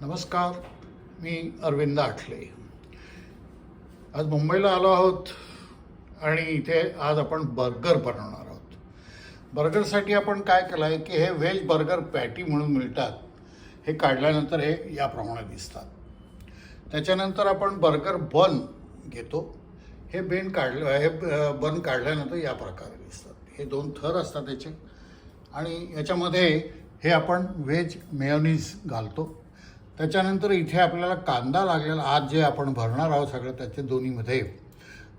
नमस्कार मी अरविंद आठले. आज मुंबईला आलो आहोत आणि इथे आज आपण बर्गर बनवणार आहोत. बर्गरसाठी आपण काय केलं आहे की हे व्हेज बर्गर पॅटी म्हणून मिळतात हे काढल्यानंतर हे याप्रमाणे दिसतात. त्याच्यानंतर आपण बर्गर बन घेतो. हे बेन काढलं हे बन काढल्यानंतर या प्रकारे दिसतात. हे दोन थर असतात त्याचे आणि याच्यामध्ये हे आपण व्हेज मेयोनीज घालतो. त्याच्यानंतर इथे आपल्याला कांदा लागलेला आज जे आपण भरणार आहोत सगळं त्याचे दोन्हीमध्ये.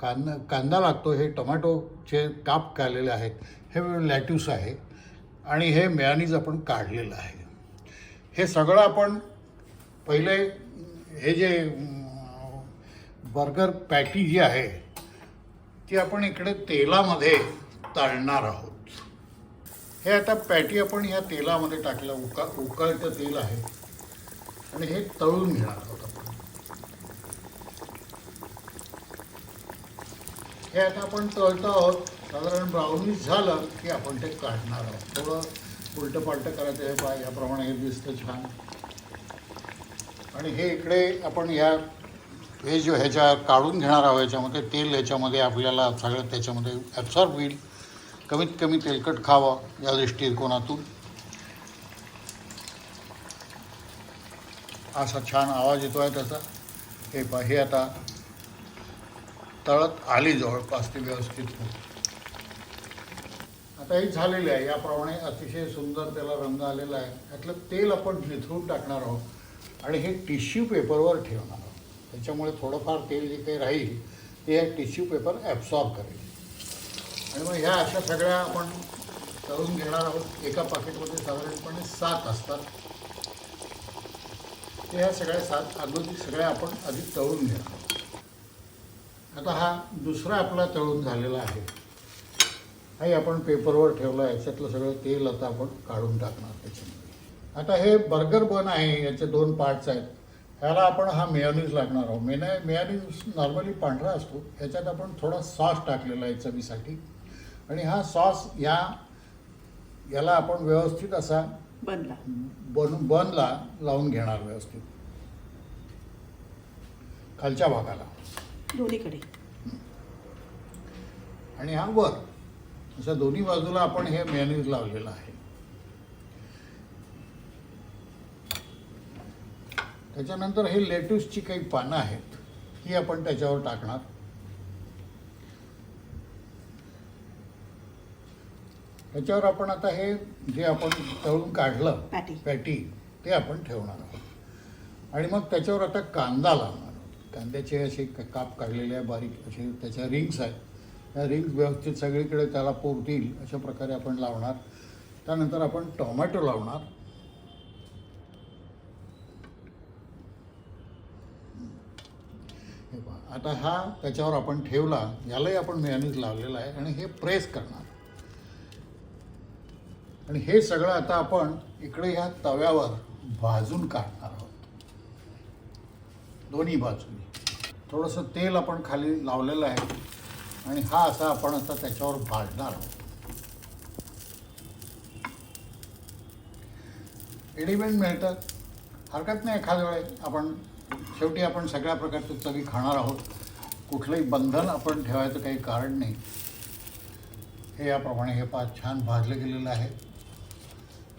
कांदा कांदा लागतो हे टोमॅटोचे काप काढलेले आहेत हे लॅट्यूस आहे आणि हे मेयानीज आपण काढलेलं आहे. हे सगळं आपण पहिले हे जे बर्गर पॅटी जी आहे ती आपण इकडे तेलामध्ये तळणार आहोत. हे आता पॅटी आपण ह्या तेलामध्ये टाकलं उका उकळतं तेल आहे. आणि हे तळून घेणार आहोत आपण हे आता आपण तळतो आहोत. साधारण ब्राउनिश झालं की आपण ते काढणार आहोत. थोडं उलटं पालटं करायचं हे पहा याप्रमाणे हे दिसतं छान. आणि हे इकडे आपण या व्हेज ह्याच्या काढून घेणार आहोत याच्यामध्ये तेल ह्याच्यामध्ये आपल्याला सगळं त्याच्यामध्ये ॲब्सॉर्ब होईल. कमीत कमी तेलकट खावं या दृष्टिकोनातून. असा छान आवाज येतो आहे त्याचा. हे पा हे आता तळत आली जवळपास ते व्यवस्थित. आता ही झालेली आहे. याप्रमाणे अतिशय सुंदर त्याला रंग आलेला आहे. त्यातलं तेल आपण निथळून टाकणार आहोत आणि हे टिश्यू पेपरवर ठेवणार आहोत. त्याच्यामुळे थोडंफार तेल जे काही राहील ते हे टिश्यू पेपर ॲब्सॉर्ब करेल. आणि मग ह्या अशा सगळ्या आपण तळून घेणार आहोत. एका पाकिटमध्ये साधारणपणे सात असतात. ते ह्या सगळ्या सात अगोदर सगळ्या आपण आधी तळून घ्या. आता हा दुसरा आपला तळून झालेला आहे. हाही आपण पेपरवर ठेवला आहे याच्यातलं सगळं तेल आता आपण काढून टाकणार त्याच्यामध्ये. आता हे बर्गर बन आहे याचे दोन पार्ट्स आहेत. ह्याला आपण हा मेयोनीज लागणार आहोत. मेना मेयोनीज नॉर्मली पांढरा असतो. ह्याच्यात आपण थोडा सॉस टाकलेला आहे चवीसाठी. आणि हा सॉस या याला आपण व्यवस्थित असा बनला. बन बनला लावून घेणार व्यवस्थित. खालच्या भागाला. दोन्हीकडे. आणि हा वर. अशा दोन्ही बाजूला आपण हे मेयोनीज लावलेलं आहे. त्याच्यानंतर हे लेट्यूसची काही पानं आहेत ही आपण त्याच्यावर टाकणार. त्याच्यावर आपण आता हे जे आपण तळून काढलं पॅटी. पॅटी ते आपण ठेवणार आहोत. आणि मग त्याच्यावर आता कांदा लावणार आहोत. कांद्याचे असे क- काप काढलेले आहे बारीक असे त्याच्या रिंग्स आहेत. त्या रिंग्स व्यवस्थित सगळीकडे त्याला पोरतील अशा प्रकारे आपण लावणार. त्यानंतर आपण टोमॅटो लावणार. हे पहा. आता हा त्याच्यावर आपण ठेवला यालाही आपण मेयोनीज लावलेला आहे आणि हे प्रेस करणार. आणि हे सगळं आता आपण इकडे ह्या तव्यावर भाजून काढणार आहोत. दोन्ही बाजूनी. थोडंसं तेल आपण खाली लावलेलं आहे. आणि हा असा आपण आता त्याच्यावर भाजणार आहोत. रेडीमेड मिळतात हरकत नाही एखाद्या वेळेस आपण शेवटी आपण सगळ्या प्रकारच्या चवी खाणार आहोत. कुठलंही बंधन आपण ठेवायचं काही कारण नाही. हे याप्रमाणे हे पाच छान भाजलं गेलेलं आहे.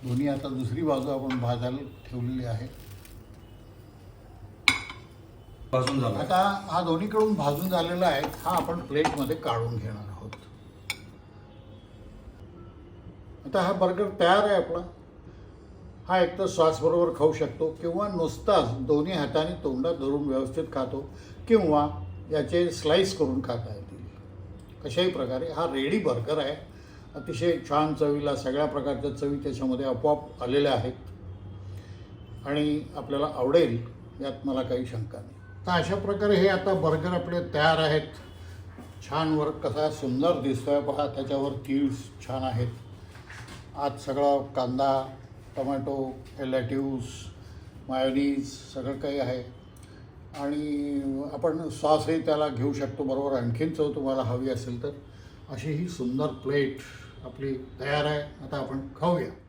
दोन्ही आता दुसरी बाजू आपण भाजायला ठेवलेली आहे. भाजून झाला. आता हा दोन्हीकडून भाजून झालेला आहे हा आपण प्लेटमध्ये काढून घेणार आहोत. आता हा बर्गर तयार आहे आपला. हा एक तर सॉसबरोबर खाऊ शकतो किंवा नुसताच दोन्ही हाताने तोंडात धरून व्यवस्थित खातो किंवा याचे स्लाइस करून खाता येतील. कशाही प्रकारे हा रेडी बर्गर आहे. अतिशय छान चवीला सगळ्या प्रकारच्या चवी त्याच्यामध्ये आपोआप आलेल्या आहेत. आणि आपल्याला आवडेल यात मला काही शंका नाही. तर अशा प्रकारे हे आता बर्गर आपले तयार आहेत. छान वर कसा सुंदर दिसतोय पहा त्याच्यावर तीळ छान आहेत. आत सगळं कांदा टोमॅटो लॅट्यूस मायोनीज सगळं काही आहे. आणि आपण सॉसही त्याला घेऊ शकतो बरोबर? आणखीन चव तुम्हाला हवी असेल तर. अशी ही सुंदर प्लेट आपली तयार आहे. आता आपण खाऊया.